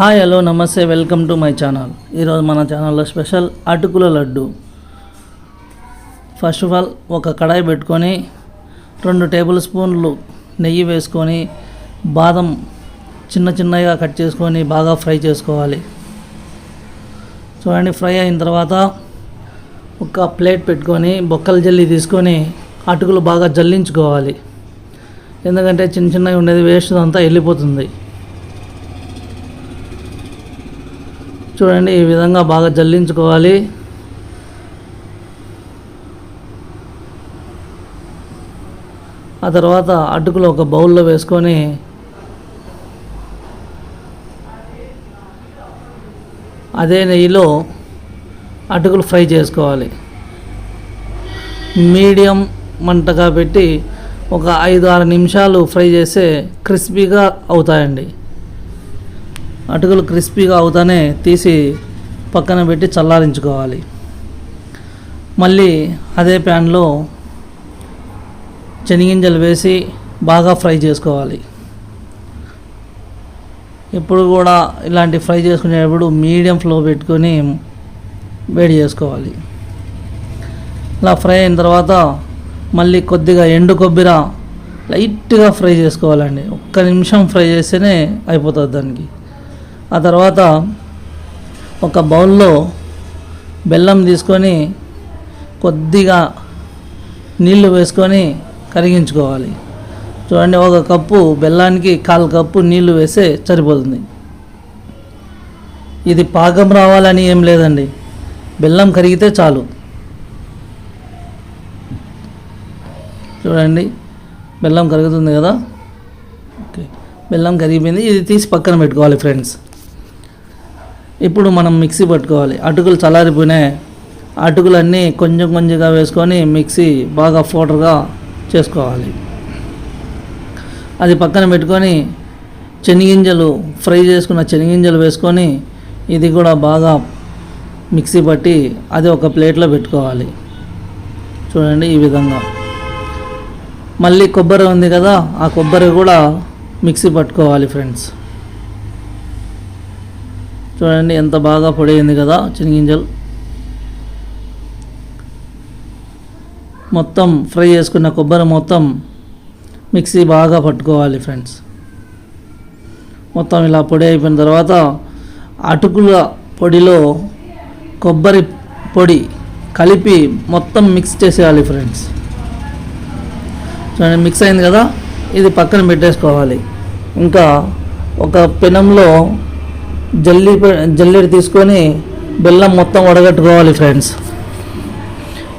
Hi hello నమస్తే welcome to my channel. ఈరోజు మన ఛానల్లో స్పెషల్ అటుకుల లడ్డు. ఫస్ట్ ఆఫ్ ఆల్ ఒక కడాయి పెట్టుకొని రెండు టేబుల్ స్పూన్లు నెయ్యి వేసుకొని బాదం చిన్న చిన్నగా కట్ చేసుకొని బాగా ఫ్రై చేసుకోవాలి. చూడండి ఫ్రై అయిన తర్వాత ఒక ప్లేట్ పెట్టుకొని బొక్కల జల్లి తీసుకొని అటుకులు బాగా జల్లించుకోవాలి. ఎందుకంటే చిన్న చిన్నగా ఉండేది వేస్ట్ అంతా వెళ్ళిపోతుంది. చూడండి ఈ విధంగా బాగా జల్లించుకోవాలి. ఆ తర్వాత అటుకులు ఒక బౌల్లో వేసుకొని అదే నెయ్యిలో అటుకులు ఫ్రై చేసుకోవాలి. మీడియం మంటగా పెట్టి ఒక ఐదు ఆరు నిమిషాలు ఫ్రై చేస్తే క్రిస్పీగా అవుతాయండి. అటుకులు క్రిస్పీగా అవుతానే తీసి పక్కన పెట్టి చల్లారించుకోవాలి. మళ్ళీ అదే ప్యాన్లో శనిగింజలు వేసి బాగా ఫ్రై చేసుకోవాలి. ఎప్పుడు కూడా ఇలాంటి ఫ్రై చేసుకునేటప్పుడు మీడియం ఫ్లో పెట్టుకొని వేడి చేసుకోవాలి. ఇలా ఫ్రై అయిన తర్వాత మళ్ళీ కొద్దిగా ఎండు కొబ్బరి లైట్గా ఫ్రై చేసుకోవాలండి. ఒక్క నిమిషం ఫ్రై చేస్తేనే అయిపోతుంది దానికి. ఆ తర్వాత ఒక బౌల్లో బెల్లం తీసుకొని కొద్దిగా నీళ్ళు వేసుకొని కరిగించుకోవాలి. చూడండి ఒక కప్పు బెల్లానికి కాలు కప్పు నీళ్ళు వేస్తే సరిపోతుంది. ఇది పాకం రావాలని ఏం లేదండి. బెల్లం కరిగితే చాలు. చూడండి బెల్లం కరుగుతుంది కదా? ఓకే. బెల్లం కరిగిపోయింది. ఇది తీసి పక్కన పెట్టుకోవాలి ఫ్రెండ్స్. ఇప్పుడు మనం మిక్సీ పట్టుకోవాలి. అటుకులు చల్లారిపోయినాయి. అటుకులన్నీ కొంచెం కొంచెంగా వేసుకొని మిక్సీ బాగా ఫోటర్గా చేసుకోవాలి. అది పక్కన పెట్టుకొని శనగింజలు ఫ్రై చేసుకున్న శనగింజలు వేసుకొని ఇది కూడా బాగా మిక్సీ పట్టి అది ఒక ప్లేట్లో పెట్టుకోవాలి. చూడండి ఈ విధంగా. మళ్ళీ కొబ్బరి ఉంది కదా ఆ కొబ్బరి కూడా మిక్సీ పట్టుకోవాలి ఫ్రెండ్స్. చూడండి ఎంత బాగా పొడైంది కదా చినిగింజలు మొత్తం ఫ్రై చేసుకున్న కొబ్బరి మొత్తం మిక్సీ బాగా పట్టుకోవాలి ఫ్రెండ్స్. మొత్తం ఇలా పొడి అయిపోయిన తర్వాత అటుకుల పొడిలో కొబ్బరి పొడి కలిపి మొత్తం మిక్స్ చేసేయాలి ఫ్రెండ్స్. చూడండి మిక్స్ అయింది కదా ఇది పక్కన పెట్టేసుకోవాలి. ఇంకా ఒక పెనంలో జల్లి జల్లెడ తీసుకొని బెల్లం మొత్తం వడగట్టుకోవాలి ఫ్రెండ్స్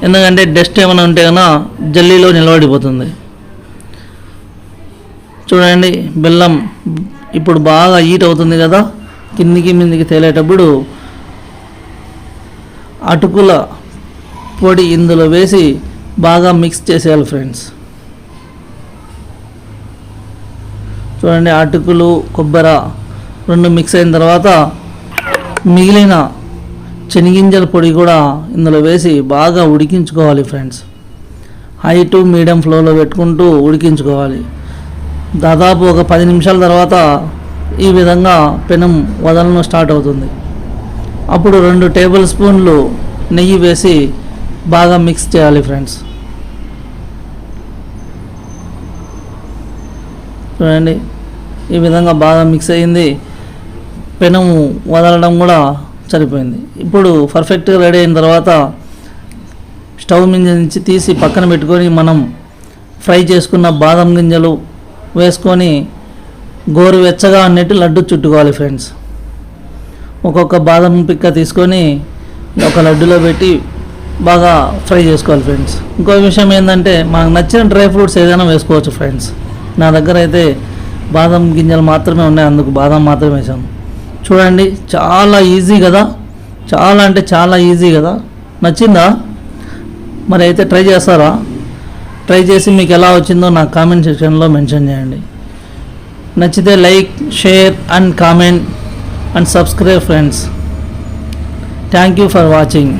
ఎందుకంటే డస్ట్ ఏమైనా ఉంటే కన్నా జల్లీలో నిలబడిపోతుంది. చూడండి బెల్లం ఇప్పుడు బాగా హీట్ అవుతుంది కదా కిందికి మిందికి తేలేటప్పుడు అటుకుల పొడి ఇందులో వేసి బాగా మిక్స్ చేసేయాలి ఫ్రెండ్స్ చూడండి అటుకులు కొబ్బరి రెండు మిక్స్ అయిన తర్వాత మిగిలిన చెనిగింజల పొడి కూడా ఇందులో వేసి బాగా ఉడికించుకోవాలి ఫ్రెండ్స్ హై టు మీడియం ఫ్లోలో పెట్టుకుంటూ ఉడికించుకోవాలి. దాదాపు ఒక పది నిమిషాల తర్వాత ఈ విధంగా పెనం వదలను స్టార్ట్ అవుతుంది. అప్పుడు రెండు టేబుల్ స్పూన్లు నెయ్యి వేసి బాగా మిక్స్ చేయాలి ఫ్రెండ్స్ చూడండి ఈ విధంగా బాగా మిక్స్ అయ్యింది పెనము వదలడం కూడా సరిపోయింది. ఇప్పుడు పర్ఫెక్ట్గా రెడీ అయిన తర్వాత స్టవ్ మీద నుంచి తీసి పక్కన పెట్టుకొని మనం ఫ్రై చేసుకున్న బాదం గింజలు వేసుకొని గోరువెచ్చగా అన్నట్టు లడ్డు చుట్టుకోవాలి ఫ్రెండ్స్. ఒక్కొక్క బాదం పిక్క తీసుకొని ఒక లడ్డులో పెట్టి బాగా ఫ్రై చేసుకోవాలి ఫ్రెండ్స్. ఇంకో విషయం ఏంటంటే మనకు నచ్చిన డ్రై ఫ్రూట్స్ ఏదైనా వేసుకోవచ్చు ఫ్రెండ్స్. నా దగ్గర అయితే బాదం గింజలు మాత్రమే ఉన్నాయి అందుకు బాదం మాత్రమే వేసాను. చూడండి చాలా ఈజీ కదా. చాలా అంటే చాలా ఈజీ కదా. నచ్చిందా? మరి అయితే ట్రై చేస్తారా? ట్రై చేసి మీకు ఎలా వచ్చిందో నాకు కామెంట్ సెక్షన్లో మెన్షన్ చేయండి. నచ్చితే like share and comment and subscribe friends thank you for watching